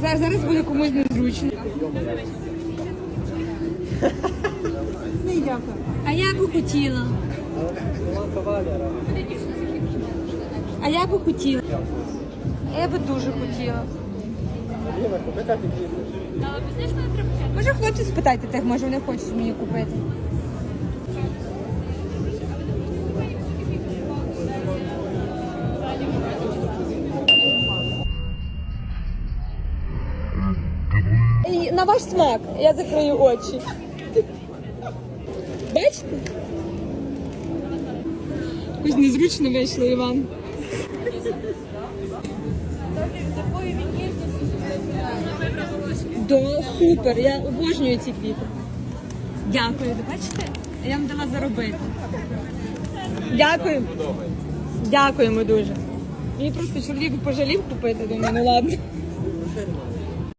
Зараз, зараз буде комусь незручно. Не дякую. А я би хотіла. А я би хотіла. Я би дуже хотіла. Може хлопці спитайте тих, може вони хочуть мені купити. І на ваш смак я закрию очі. Бачите? Якось незручно вийшло, Іван. Да, супер, я обожнюю ці квіти. Дякую, ви бачите? Я вам дала заробити. Дякую. Дякуємо дуже. Мені просто чоловік пожалів купити, думаю, ну ладно.